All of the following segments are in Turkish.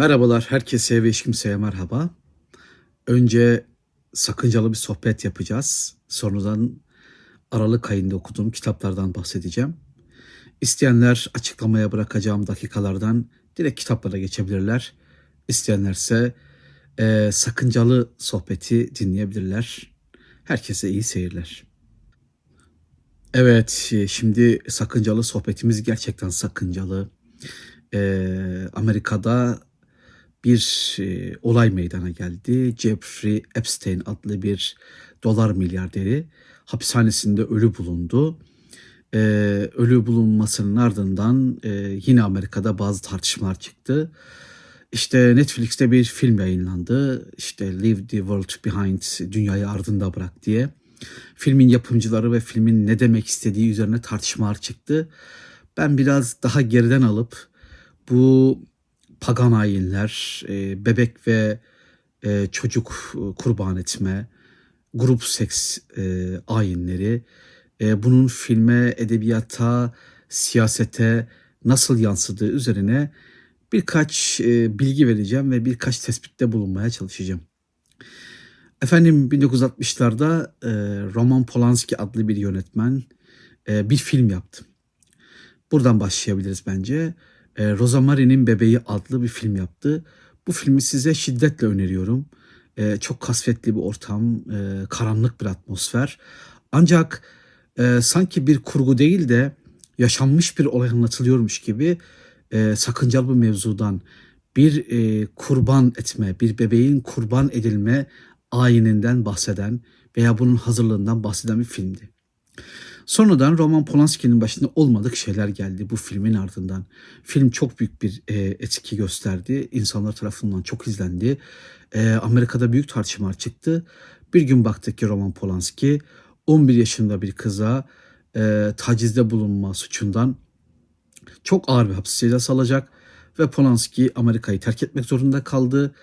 Merhabalar, herkese ve hiç kimseye merhaba. Önce sakıncalı bir sohbet yapacağız. Sonradan Aralık ayında okuduğum kitaplardan bahsedeceğim. İsteyenler açıklamaya bırakacağım dakikalardan direkt kitaplara geçebilirler. İsteyenlerse eee, sakıncalı sohbeti dinleyebilirler. Herkese iyi seyirler. Evet, e, şimdi sakıncalı sohbetimiz gerçekten sakıncalı. Eee, Amerika'da bir e, olay meydana geldi. Jeffrey Epstein adlı bir dolar milyarderi hapishanesinde ölü bulundu. E, ölü bulunmasının ardından e, yine Amerika'da bazı tartışmalar çıktı. İşte Netflix'te bir film yayınlandı. İşte Leave the World Behind, Dünyayı Ardında Bırak diye. Filmin yapımcıları ve filmin ne demek istediği üzerine tartışmalar çıktı. Ben biraz daha geriden alıp bu pagan ayinler, e, bebek ve e, çocuk e, kurban etme, grup seks e, ayinleri, e, bunun filme, edebiyata, siyasete nasıl yansıdığı üzerine birkaç e, bilgi vereceğim ve birkaç tespitte bulunmaya çalışacağım. Efendim 1960'larda e, Roman Polanski adlı bir yönetmen e, bir film yaptı. Buradan başlayabiliriz bence. E, Rosemary'nin Bebeği adlı bir film yaptı. Bu filmi size şiddetle öneriyorum. E, çok kasvetli bir ortam, e, karanlık bir atmosfer. Ancak e, sanki bir kurgu değil de yaşanmış bir olay anlatılıyormuş gibi e, sakıncalı bir mevzudan bir e, kurban etme, bir bebeğin kurban edilme ayininden bahseden veya bunun hazırlığından bahseden bir filmdi. Sonradan Roman Polanski'nin başında olmadık şeyler geldi bu filmin ardından. Film çok büyük bir e, etki gösterdi. İnsanlar tarafından çok izlendi. E, Amerika'da büyük tartışmalar çıktı. Bir gün baktık ki Roman Polanski 11 yaşında bir kıza e, tacizde bulunma suçundan çok ağır bir hapis cezası alacak ve Polanski Amerika'yı terk etmek zorunda kaldı.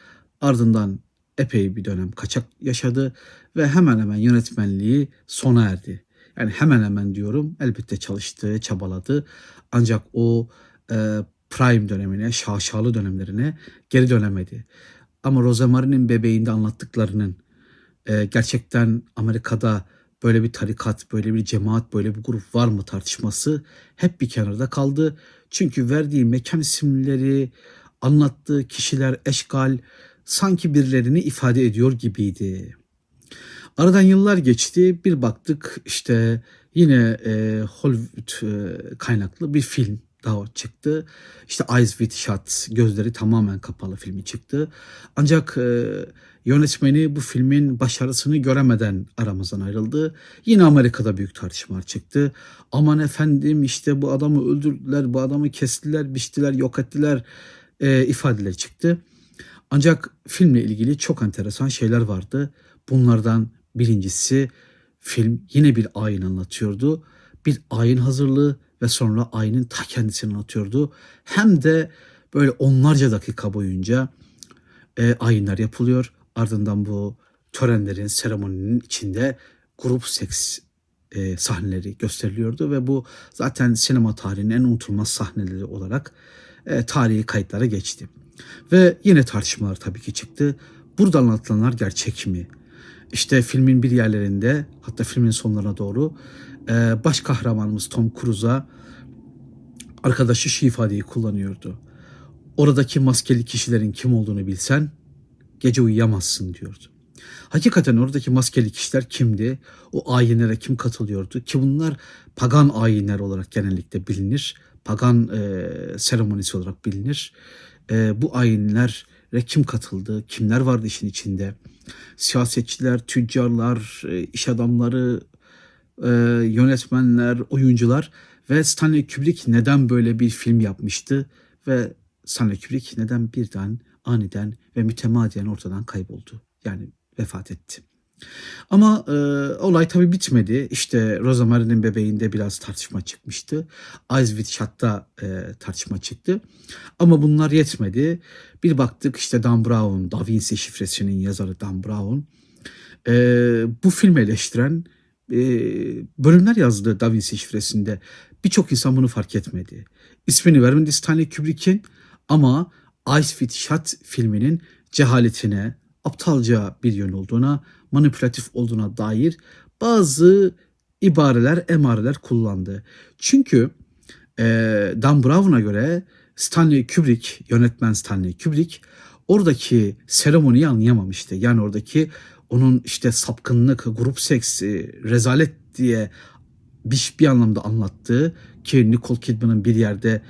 Ardından epey bir dönem kaçak yaşadı ve hemen hemen yönetmenliği sona erdi. Yani hemen hemen diyorum elbette çalıştı, çabaladı. Ancak o e, prime dönemine, şaşalı dönemlerine geri dönemedi. Ama Rosemary'nin bebeğinde anlattıklarının e, gerçekten Amerika'da böyle bir tarikat, böyle bir cemaat, böyle bir grup var mı tartışması hep bir kenarda kaldı. Çünkü verdiği mekan isimleri, anlattığı kişiler, eşgal sanki birilerini ifade ediyor gibiydi. Aradan yıllar geçti. Bir baktık işte yine e, Hollywood e, kaynaklı bir film daha çıktı. İşte Eyes Wide Shut, gözleri tamamen kapalı filmi çıktı. Ancak e, yönetmeni bu filmin başarısını göremeden aramızdan ayrıldı. Yine Amerika'da büyük tartışmalar çıktı. Aman efendim işte bu adamı öldürdüler, bu adamı kestiler, biçtiler, yok ettiler e, ifadeler çıktı. Ancak filmle ilgili çok enteresan şeyler vardı. Bunlardan birincisi film yine bir ayin anlatıyordu. Bir ayin hazırlığı ve sonra ayinin ta kendisini anlatıyordu. Hem de böyle onlarca dakika boyunca e, ayinler yapılıyor. Ardından bu törenlerin, seremoninin içinde grup seks e, sahneleri gösteriliyordu ve bu zaten sinema tarihinin en unutulmaz sahneleri olarak e, tarihi kayıtlara geçti. Ve yine tartışmalar tabii ki çıktı. Burada anlatılanlar gerçek mi? İşte filmin bir yerlerinde hatta filmin sonlarına doğru e, baş kahramanımız Tom Cruise'a arkadaşı şu ifadeyi kullanıyordu. Oradaki maskeli kişilerin kim olduğunu bilsen gece uyuyamazsın diyordu. Hakikaten oradaki maskeli kişiler kimdi? O ayinlere kim katılıyordu? Ki bunlar pagan ayinler olarak genellikle bilinir. Pagan e, seremonisi olarak bilinir. E, bu ayinlere kim katıldı? Kimler vardı işin içinde? Siyasetçiler, tüccarlar, e, iş adamları, e, yönetmenler, oyuncular ve Stanley Kubrick neden böyle bir film yapmıştı ve Stanley Kubrick neden birden aniden ve mütemadiyen ortadan kayboldu. Yani vefat etti. Ama e, olay tabii bitmedi. İşte Rosemary'nin bebeğinde biraz tartışma çıkmıştı. Eyes Wide Shut'ta e, tartışma çıktı. Ama bunlar yetmedi. Bir baktık işte Dan Brown, Da Vinci şifresinin yazarı Dan Brown. E, bu filmi eleştiren e, bölümler yazdı Da Vinci şifresinde. Birçok insan bunu fark etmedi. İsmini vermedi Stanley Kubrick'in ama Ice Fit Shot filminin cehaletine, aptalca bir yön olduğuna, manipülatif olduğuna dair bazı ibareler, emareler kullandı. Çünkü e, Dan Brown'a göre Stanley Kubrick, yönetmen Stanley Kubrick oradaki seremoniyi anlayamamıştı. Yani oradaki onun işte sapkınlık, grup seks, e, rezalet diye bir, bir anlamda anlattığı ki Nicole Kidman'ın bir yerde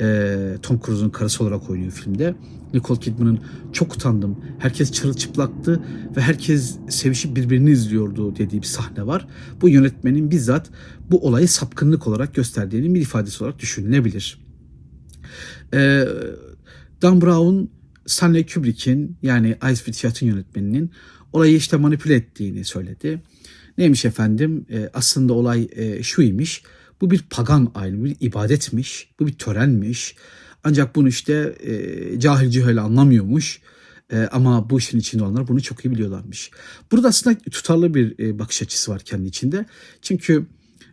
e, Tom Cruise'un karısı olarak oynuyor filmde. Nicole Kidman'ın çok utandım. Herkes çırılçıplaktı ve herkes sevişip birbirini izliyordu dediği bir sahne var. Bu yönetmenin bizzat bu olayı sapkınlık olarak gösterdiğinin bir ifadesi olarak düşünülebilir. E, Dan Brown, Stanley Kubrick'in yani Ice White Shot'ın yönetmeninin olayı işte manipüle ettiğini söyledi. Neymiş efendim? E, aslında olay e, şuymuş. Bu bir pagan ayini, bir ibadetmiş. Bu bir törenmiş. Ancak bunu işte e, cahil cühel anlamıyormuş. E, ama bu işin içinde olanlar bunu çok iyi biliyorlarmış. Burada aslında tutarlı bir e, bakış açısı var kendi içinde. Çünkü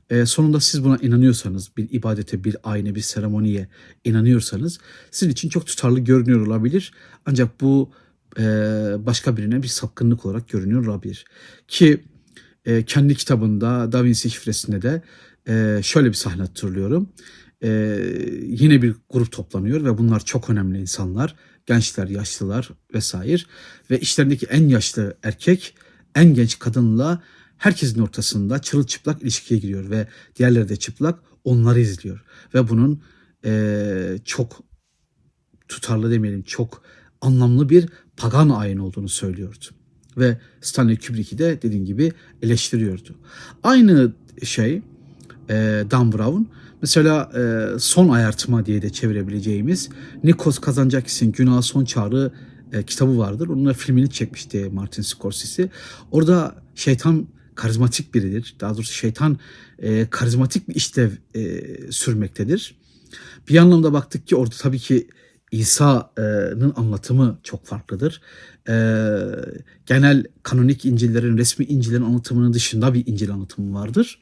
e, sonunda siz buna inanıyorsanız, bir ibadete, bir ayine, bir seremoniye inanıyorsanız sizin için çok tutarlı görünüyor olabilir. Ancak bu e, başka birine bir sapkınlık olarak görünüyor olabilir. Ki e, kendi kitabında Da Vinci şifresinde de e, şöyle bir sahne hatırlıyorum. E, yine bir grup toplanıyor ve bunlar çok önemli insanlar. Gençler, yaşlılar vesaire. Ve işlerindeki en yaşlı erkek en genç kadınla herkesin ortasında çırılçıplak ilişkiye giriyor ve diğerleri de çıplak onları izliyor. Ve bunun e, çok tutarlı demeyelim çok anlamlı bir pagan ayin olduğunu söylüyordu. Ve Stanley Kubrick'i de dediğim gibi eleştiriyordu. Aynı şey e, Dan Brown mesela e, son ayartma diye de çevirebileceğimiz Nikos Kazantzakis'in Günah Son Çağrı e, kitabı vardır. Onunla filmini çekmişti Martin Scorsese. Orada şeytan karizmatik biridir. Daha doğrusu şeytan e, karizmatik bir işlev e, sürmektedir. Bir anlamda baktık ki orada tabii ki İsa'nın anlatımı çok farklıdır. E, genel kanonik İncil'lerin, resmi İncil'lerin anlatımının dışında bir İncil anlatımı vardır.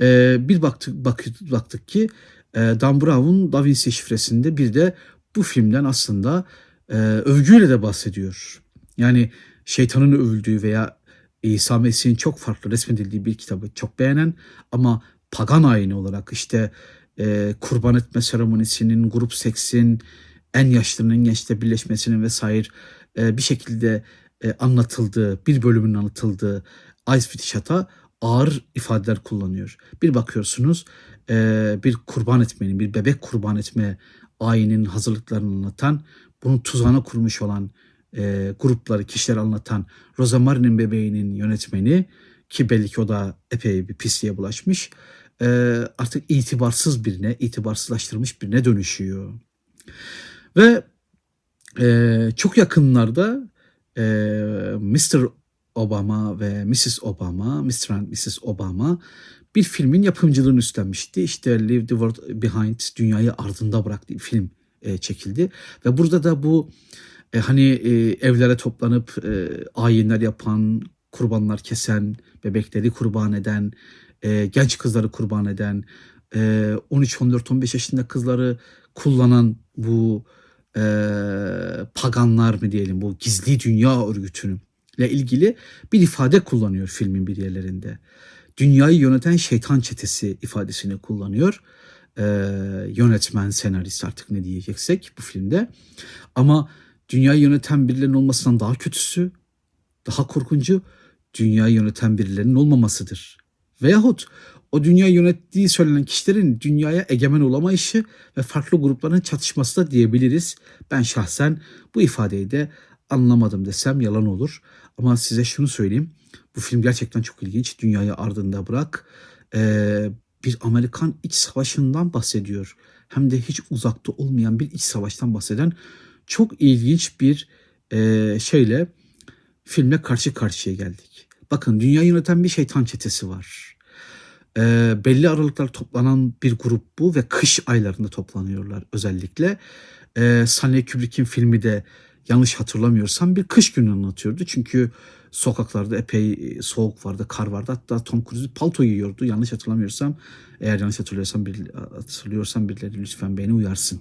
E, bir baktık, baktık, baktık ki e, Dan Brown'un Da Vinci şifresinde bir de bu filmden aslında e, övgüyle de bahsediyor. Yani şeytanın övüldüğü veya İsa Mesih'in çok farklı resmedildiği bir kitabı çok beğenen ama pagan ayini olarak işte e, kurban etme seremonisinin, grup seksin, en yaşlının gençle birleşmesinin vesaire e, bir şekilde e, anlatıldığı, bir bölümün anlatıldığı Ice Fitishata ağır ifadeler kullanıyor. Bir bakıyorsunuz bir kurban etmenin, bir bebek kurban etme ayinin hazırlıklarını anlatan, bunun tuzağına kurmuş olan grupları, kişileri anlatan Rosamarie'nin bebeğinin yönetmeni ki belli ki o da epey bir pisliğe bulaşmış. Artık itibarsız birine, itibarsızlaştırmış birine dönüşüyor. Ve çok yakınlarda e, Mr. Obama ve Mrs. Obama, Mr. and Mrs. Obama bir filmin yapımcılığını üstlenmişti. İşte Leave the World Behind, Dünyayı Ardında Bırak diye film e, çekildi. Ve burada da bu e, hani e, evlere toplanıp e, ayinler yapan, kurbanlar kesen, bebekleri kurban eden, e, genç kızları kurban eden, e, 13, 14, 15 yaşında kızları kullanan bu e, paganlar mı diyelim bu gizli dünya örgütünün ile ilgili bir ifade kullanıyor filmin bir yerlerinde. Dünyayı yöneten şeytan çetesi ifadesini kullanıyor. Ee, yönetmen, senarist artık ne diyeceksek bu filmde. Ama dünyayı yöneten birilerinin olmasından daha kötüsü, daha korkuncu dünyayı yöneten birilerinin olmamasıdır. Veyahut o dünya yönettiği söylenen kişilerin dünyaya egemen olamayışı ve farklı grupların çatışması da diyebiliriz. Ben şahsen bu ifadeyi de anlamadım desem yalan olur. Ama size şunu söyleyeyim. Bu film gerçekten çok ilginç. Dünyayı ardında bırak. Ee, bir Amerikan iç savaşından bahsediyor. Hem de hiç uzakta olmayan bir iç savaştan bahseden çok ilginç bir e, şeyle filmle karşı karşıya geldik. Bakın dünya yöneten bir şeytan çetesi var. E, belli aralıklar toplanan bir grup bu ve kış aylarında toplanıyorlar özellikle. E, Stanley Kubrick'in filmi de yanlış hatırlamıyorsam bir kış günü anlatıyordu. Çünkü sokaklarda epey soğuk vardı, kar vardı. Hatta Tom Cruise palto giyiyordu yanlış hatırlamıyorsam. Eğer yanlış hatırlıyorsam, bir, hatırlıyorsam birileri lütfen beni uyarsın.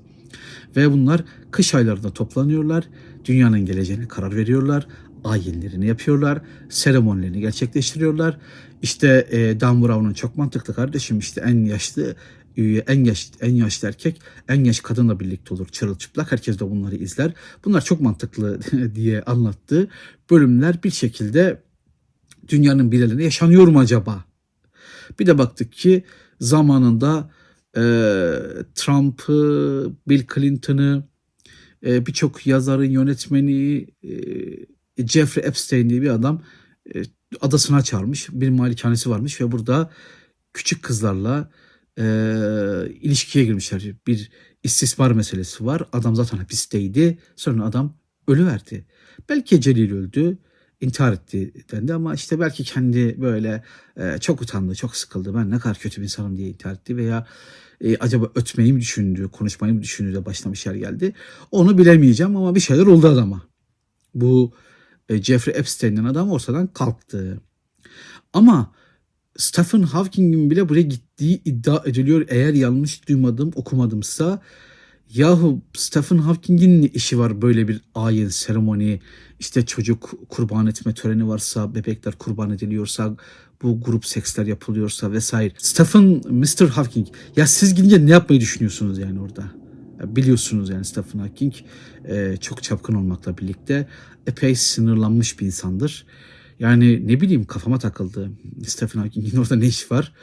Ve bunlar kış aylarında toplanıyorlar. Dünyanın geleceğine karar veriyorlar. Ayinlerini yapıyorlar. Seremonilerini gerçekleştiriyorlar. İşte e, Dan Brown'un çok mantıklı kardeşim işte en yaşlı en yaş en yaşlı erkek en yaş kadınla birlikte olur çırılçıplak. Herkes de bunları izler. Bunlar çok mantıklı diye anlattığı bölümler bir şekilde dünyanın bir yerinde yaşanıyor mu acaba? Bir de baktık ki zamanında e, Trump'ı, Bill Clinton'ı, e, birçok yazarın yönetmeni e, Jeffrey Epstein diye bir adam e, adasına çağırmış. Bir malikanesi varmış ve burada küçük kızlarla e, ilişkiye girmişler. Bir istismar meselesi var. Adam zaten hapisteydi. Sonra adam ölüverdi. Belki Celil öldü intihar etti dendi ama işte belki kendi böyle e, çok utandı, çok sıkıldı. Ben ne kadar kötü bir insanım diye intihar etti veya e, acaba ötmeyi mi düşündü, konuşmayı mı düşündü de başına bir şeyler geldi. Onu bilemeyeceğim ama bir şeyler oldu adama. Bu e, Jeffrey Epstein'in adam ortadan kalktı. Ama Stephen Hawking'in bile buraya gittiği iddia ediliyor. Eğer yanlış duymadım, okumadımsa Yahu Stephen Hawking'in ne işi var böyle bir ayin seremoni işte çocuk kurban etme töreni varsa bebekler kurban ediliyorsa bu grup seksler yapılıyorsa vesaire. Stephen Mr. Hawking ya siz gidince ne yapmayı düşünüyorsunuz yani orada? Ya biliyorsunuz yani Stephen Hawking çok çapkın olmakla birlikte epey sınırlanmış bir insandır. Yani ne bileyim kafama takıldı. Stephen Hawking'in orada ne iş var?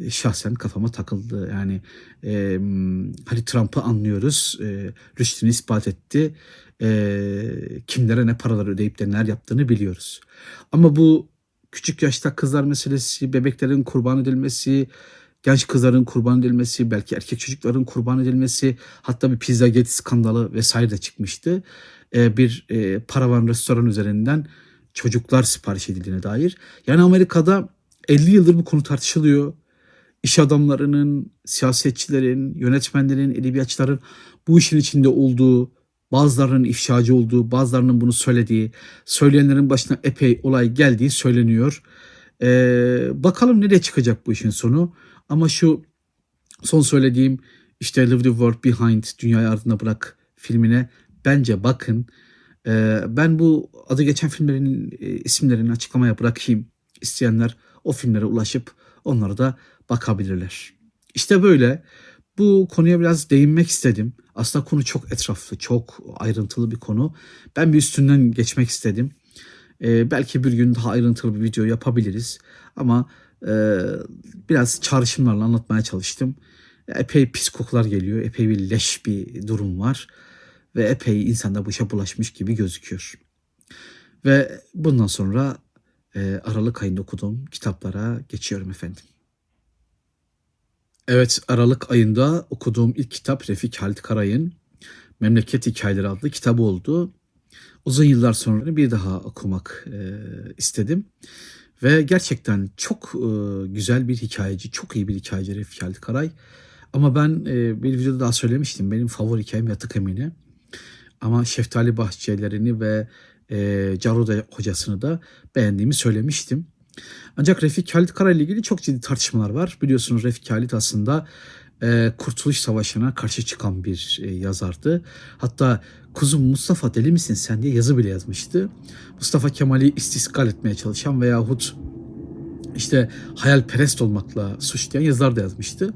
E, şahsen kafama takıldı. Yani e, hani Trump'ı anlıyoruz. E, rüştünü ispat etti. E, kimlere ne paralar ödeyip de neler yaptığını biliyoruz. Ama bu küçük yaşta kızlar meselesi, bebeklerin kurban edilmesi, genç kızların kurban edilmesi, belki erkek çocukların kurban edilmesi, hatta bir Pizzagate skandalı vesaire de çıkmıştı. E, bir e, paravan restoran üzerinden çocuklar sipariş edildiğine dair. Yani Amerika'da 50 yıldır bu konu tartışılıyor iş adamlarının, siyasetçilerin, yönetmenlerin, edebiyatçıların bu işin içinde olduğu, bazılarının ifşacı olduğu, bazılarının bunu söylediği, söyleyenlerin başına epey olay geldiği söyleniyor. Ee, bakalım nereye çıkacak bu işin sonu. Ama şu son söylediğim işte Leave the World Behind, Dünyayı Ardına Bırak filmine bence bakın. Ee, ben bu adı geçen filmlerin e, isimlerini açıklamaya bırakayım. İsteyenler o filmlere ulaşıp onları da bakabilirler. İşte böyle bu konuya biraz değinmek istedim. Aslında konu çok etraflı, çok ayrıntılı bir konu. Ben bir üstünden geçmek istedim. Ee, belki bir gün daha ayrıntılı bir video yapabiliriz. Ama e, biraz çağrışımlarla anlatmaya çalıştım. Epey pis kokular geliyor. Epey bir leş bir durum var. Ve epey insanda bu işe bulaşmış gibi gözüküyor. Ve bundan sonra e, Aralık ayında okuduğum kitaplara geçiyorum efendim. Evet Aralık ayında okuduğum ilk kitap Refik Halit Karay'ın Memleket Hikayeleri adlı kitabı oldu. Uzun yıllar sonra bir daha okumak e, istedim. Ve gerçekten çok e, güzel bir hikayeci, çok iyi bir hikayeci Refik Halit Karay. Ama ben e, bir videoda daha söylemiştim. Benim favori hikayem Yatık Emine. Ama Şeftali Bahçelerini ve e, Caruda hocasını da beğendiğimi söylemiştim. Ancak Refik Halit Kara ile ilgili çok ciddi tartışmalar var. Biliyorsunuz Refik Halit aslında e, Kurtuluş Savaşı'na karşı çıkan bir e, yazardı. Hatta kuzum Mustafa deli misin sen diye yazı bile yazmıştı. Mustafa Kemal'i istiskal etmeye çalışan veyahut işte hayalperest olmakla suçlayan yazılar da yazmıştı.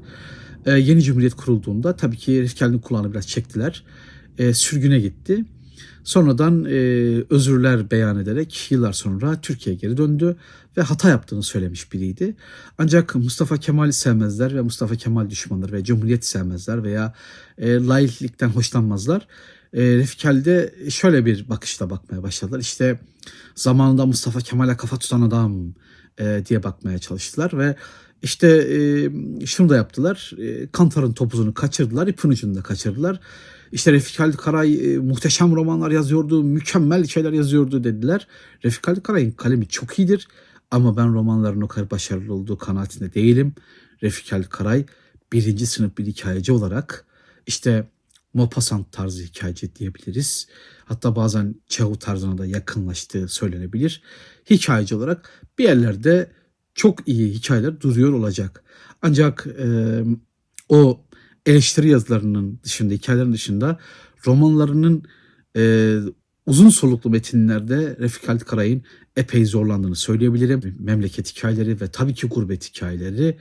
E, yeni Cumhuriyet kurulduğunda tabii ki Refik Halit'in kulağını biraz çektiler. E, sürgüne gitti. Sonradan e, özürler beyan ederek yıllar sonra Türkiye'ye geri döndü ve hata yaptığını söylemiş biriydi. Ancak Mustafa Kemal'i sevmezler ve Mustafa Kemal düşmanları ve Cumhuriyet sevmezler veya e, laiklikten hoşlanmazlar. E, Refik Halide şöyle bir bakışla bakmaya başladılar. İşte zamanında Mustafa Kemal'e kafa tutan adam e, diye bakmaya çalıştılar ve işte e, şunu da yaptılar. E, Kantar'ın topuzunu kaçırdılar, ipin ucunu da kaçırdılar. İşte Refik Halit Karay e, muhteşem romanlar yazıyordu, mükemmel şeyler yazıyordu dediler. Refik Halit Karay'ın kalemi çok iyidir ama ben romanların o kadar başarılı olduğu kanaatinde değilim. Refik Halit Karay birinci sınıf bir hikayeci olarak işte Maupassant tarzı hikayeci diyebiliriz. Hatta bazen Çahu tarzına da yakınlaştığı söylenebilir. Hikayeci olarak bir yerlerde çok iyi hikayeler duruyor olacak. Ancak e, o eleştiri yazılarının dışında, hikayelerin dışında romanlarının e, uzun soluklu metinlerde Refik Halit Karay'ın epey zorlandığını söyleyebilirim. Memleket hikayeleri ve tabii ki gurbet hikayeleri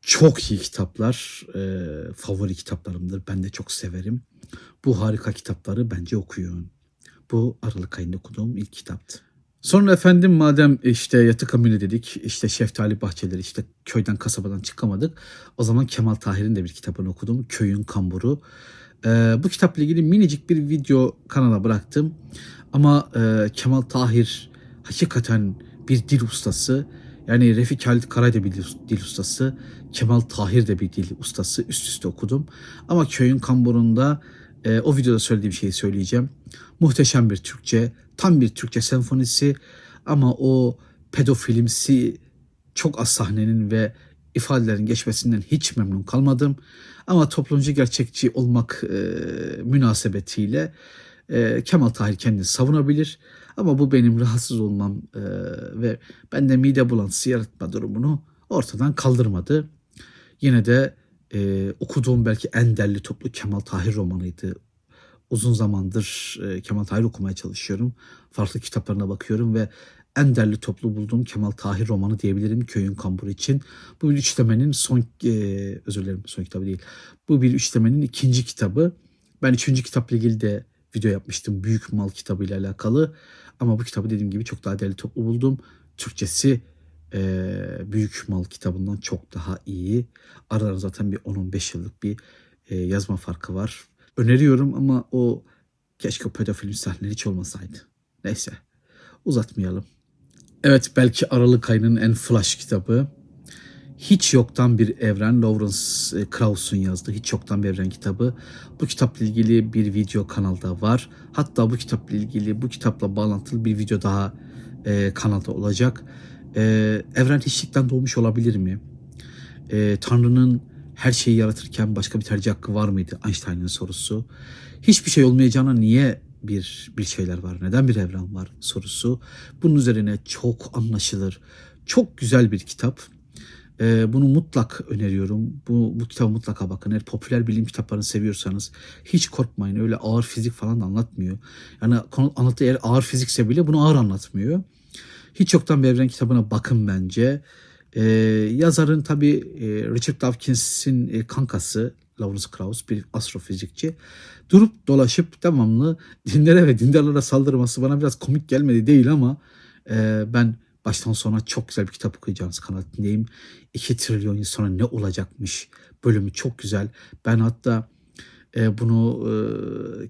çok iyi kitaplar. E, favori kitaplarımdır. Ben de çok severim. Bu harika kitapları bence okuyun. Bu Aralık ayında okuduğum ilk kitaptı. Sonra efendim madem işte yatık amine dedik, işte şeftali bahçeleri, işte köyden kasabadan çıkamadık. O zaman Kemal Tahir'in de bir kitabını okudum. Köyün Kamburu. Ee, bu kitapla ilgili minicik bir video kanala bıraktım. Ama e, Kemal Tahir hakikaten bir dil ustası. Yani Refik Halit Karay da bir dil ustası. Kemal Tahir de bir dil ustası. Üst üste okudum. Ama Köyün Kamburu'nda e, o videoda söylediğim şeyi söyleyeceğim. Muhteşem bir Türkçe, tam bir Türkçe senfonisi ama o pedofilimsi çok az sahnenin ve ifadelerin geçmesinden hiç memnun kalmadım. Ama toplumcu gerçekçi olmak e, münasebetiyle e, Kemal Tahir kendini savunabilir. Ama bu benim rahatsız olmam e, ve bende mide bulantısı yaratma durumunu ortadan kaldırmadı. Yine de e, okuduğum belki en derli toplu Kemal Tahir romanıydı. Uzun zamandır e, Kemal Tahir okumaya çalışıyorum. Farklı kitaplarına bakıyorum ve en derli toplu bulduğum Kemal Tahir romanı diyebilirim Köyün Kamburu için. Bu bir üçlemenin son, e, özür dilerim son kitabı değil. Bu bir üçlemenin ikinci kitabı. Ben üçüncü kitapla ilgili de video yapmıştım. Büyük Mal kitabı ile alakalı. Ama bu kitabı dediğim gibi çok daha derli toplu buldum. Türkçesi e, Büyük Mal kitabından çok daha iyi. Aralarında zaten bir 10-15 yıllık bir e, yazma farkı var. Öneriyorum ama o keşke o pedofilin sahneleri hiç olmasaydı. Neyse uzatmayalım. Evet belki Aralık ayının en flash kitabı. Hiç Yoktan Bir Evren Lawrence e, Krauss'un yazdığı Hiç Yoktan Bir Evren kitabı. Bu kitapla ilgili bir video kanalda var. Hatta bu kitapla ilgili bu kitapla bağlantılı bir video daha e, kanalda olacak. E, evren hiçlikten doğmuş olabilir mi? E, Tanrı'nın her şeyi yaratırken başka bir tercih hakkı var mıydı? Einstein'ın sorusu. Hiçbir şey olmayacağına niye bir bir şeyler var? Neden bir evren var sorusu. Bunun üzerine çok anlaşılır. Çok güzel bir kitap. Ee, bunu mutlak öneriyorum. Bu, bu kitaba mutlaka bakın. Eğer popüler bilim kitaplarını seviyorsanız hiç korkmayın. Öyle ağır fizik falan da anlatmıyor. Yani anlattığı eğer ağır fizikse bile bunu ağır anlatmıyor. Hiç yoktan bir evren kitabına bakın bence. Ee, yazarın tabi e, Richard Dawkins'in e, kankası Lawrence Krauss bir astrofizikçi. Durup dolaşıp devamlı dinlere ve dindarlara saldırması bana biraz komik gelmedi değil ama e, ben baştan sona çok güzel bir kitap okuyacağınız kanaatindeyim. 2 trilyon yıl sonra ne olacakmış bölümü çok güzel. Ben hatta e, bunu e,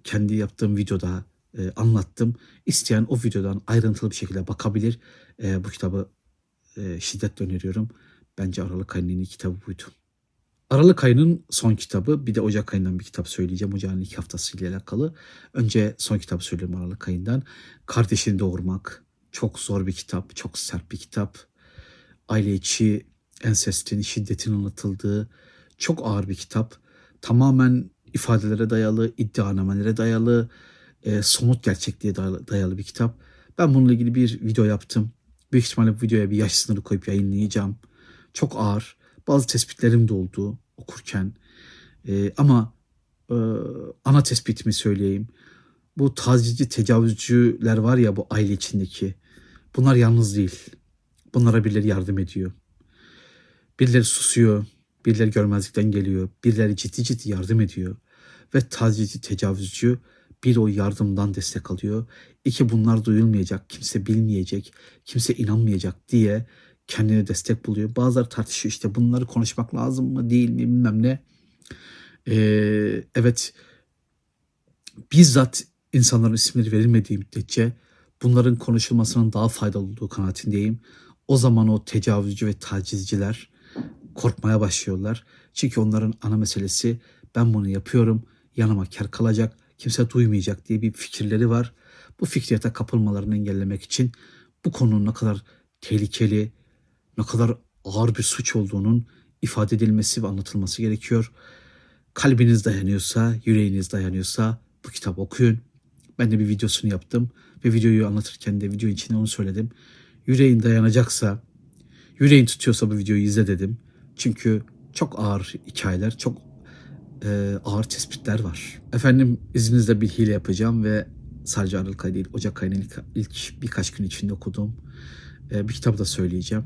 kendi yaptığım videoda e, anlattım. İsteyen o videodan ayrıntılı bir şekilde bakabilir. E, bu kitabı e, şiddetle öneriyorum. Bence Aralık ayının kitabı buydu. Aralık ayının son kitabı bir de Ocak ayından bir kitap söyleyeceğim. Ocağın ilk haftası ile alakalı. Önce son kitabı söyleyeyim Aralık ayından. Kardeşini doğurmak. Çok zor bir kitap. Çok sert bir kitap. Aile içi ensestin, şiddetin anlatıldığı çok ağır bir kitap. Tamamen ifadelere dayalı, iddianamelere dayalı, e, somut gerçekliğe dayalı bir kitap. Ben bununla ilgili bir video yaptım. Büyük ihtimalle bu videoya bir yaş sınırı koyup yayınlayacağım. Çok ağır. Bazı tespitlerim de oldu okurken. E, ama e, ana tespitimi söyleyeyim. Bu tacizci, tecavüzcüler var ya bu aile içindeki. Bunlar yalnız değil. Bunlara birileri yardım ediyor. Birileri susuyor. Birileri görmezlikten geliyor. Birileri ciddi ciddi yardım ediyor. Ve tacizci, tecavüzcü bir o yardımdan destek alıyor. İki bunlar duyulmayacak, kimse bilmeyecek, kimse inanmayacak diye kendine destek buluyor. Bazıları tartışıyor işte bunları konuşmak lazım mı değil mi bilmem ne. Ee, evet bizzat insanların isimleri verilmediği müddetçe bunların konuşulmasının daha faydalı olduğu kanaatindeyim. O zaman o tecavüzcü ve tacizciler korkmaya başlıyorlar. Çünkü onların ana meselesi ben bunu yapıyorum yanıma kar kalacak kimse duymayacak diye bir fikirleri var. Bu fikriyata kapılmalarını engellemek için bu konunun ne kadar tehlikeli, ne kadar ağır bir suç olduğunun ifade edilmesi ve anlatılması gerekiyor. Kalbiniz dayanıyorsa, yüreğiniz dayanıyorsa bu kitabı okuyun. Ben de bir videosunu yaptım ve videoyu anlatırken de video içinde onu söyledim. Yüreğin dayanacaksa, yüreğin tutuyorsa bu videoyu izle dedim. Çünkü çok ağır hikayeler, çok e, ağır tespitler var. Efendim izninizle bir hile yapacağım ve sadece Aralık ayı değil Ocak ayının ilk, ilk birkaç gün içinde okuduğum e, bir kitabı da söyleyeceğim.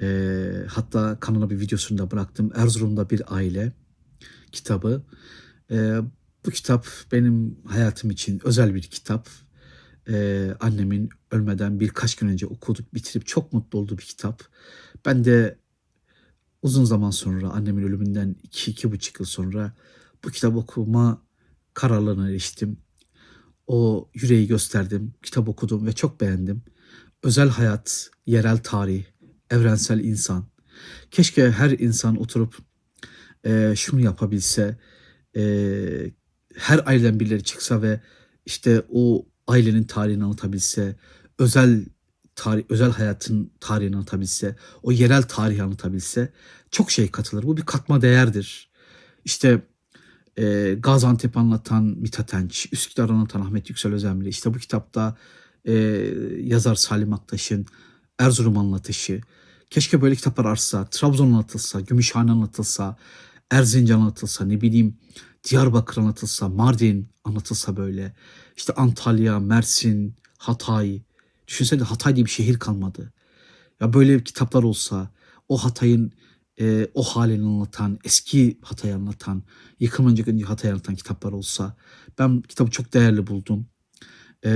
E, hatta kanala bir videosunu da bıraktım. Erzurum'da bir aile kitabı. E, bu kitap benim hayatım için özel bir kitap. E, annemin ölmeden birkaç gün önce okuduk, bitirip çok mutlu olduğu bir kitap. Ben de uzun zaman sonra annemin ölümünden iki, iki buçuk yıl sonra bu kitap okuma kararlarına eriştim. O yüreği gösterdim, kitap okudum ve çok beğendim. Özel hayat, yerel tarih, evrensel insan. Keşke her insan oturup e, şunu yapabilse, e, her aileden birileri çıksa ve işte o ailenin tarihini anlatabilse, özel tarih, özel hayatın tarihini anlatabilse, o yerel tarihi anlatabilse çok şey katılır. Bu bir katma değerdir. İşte e, Gaziantep anlatan Mithat Enç, Üsküdar anlatan Ahmet Yüksel Özemli, işte bu kitapta e, yazar Salim Aktaş'ın Erzurum anlatışı. Keşke böyle kitaplar artsa, Trabzon anlatılsa, Gümüşhane anlatılsa, Erzincan anlatılsa, ne bileyim Diyarbakır anlatılsa, Mardin anlatılsa böyle. İşte Antalya, Mersin, Hatay. Düşünsene Hatay diye bir şehir kalmadı. Ya böyle kitaplar olsa, o Hatay'ın e, o halini anlatan, eski Hatay'ı anlatan, yıkım önceki Hatay'ı anlatan kitaplar olsa ben kitabı çok değerli buldum. E,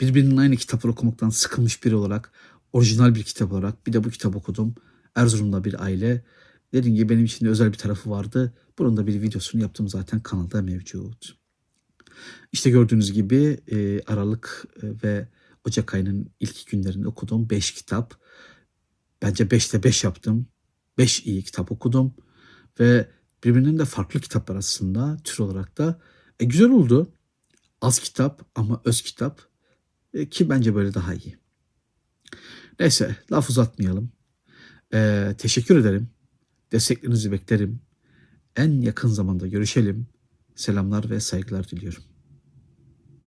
birbirinin aynı kitapları okumaktan sıkılmış biri olarak, orijinal bir kitap olarak bir de bu kitap okudum. Erzurum'da bir aile. Dediğim gibi benim için de özel bir tarafı vardı. Bunun da bir videosunu yaptım zaten kanalda mevcut. İşte gördüğünüz gibi e, Aralık e, ve Ocak ayının ilk günlerinde okuduğum 5 kitap. Bence 5'te 5 yaptım. 5 iyi kitap okudum ve birbirinden de farklı kitaplar aslında tür olarak da e, güzel oldu. Az kitap ama öz kitap e, ki bence böyle daha iyi. Neyse laf uzatmayalım. E, teşekkür ederim. Desteklerinizi beklerim. En yakın zamanda görüşelim. Selamlar ve saygılar diliyorum.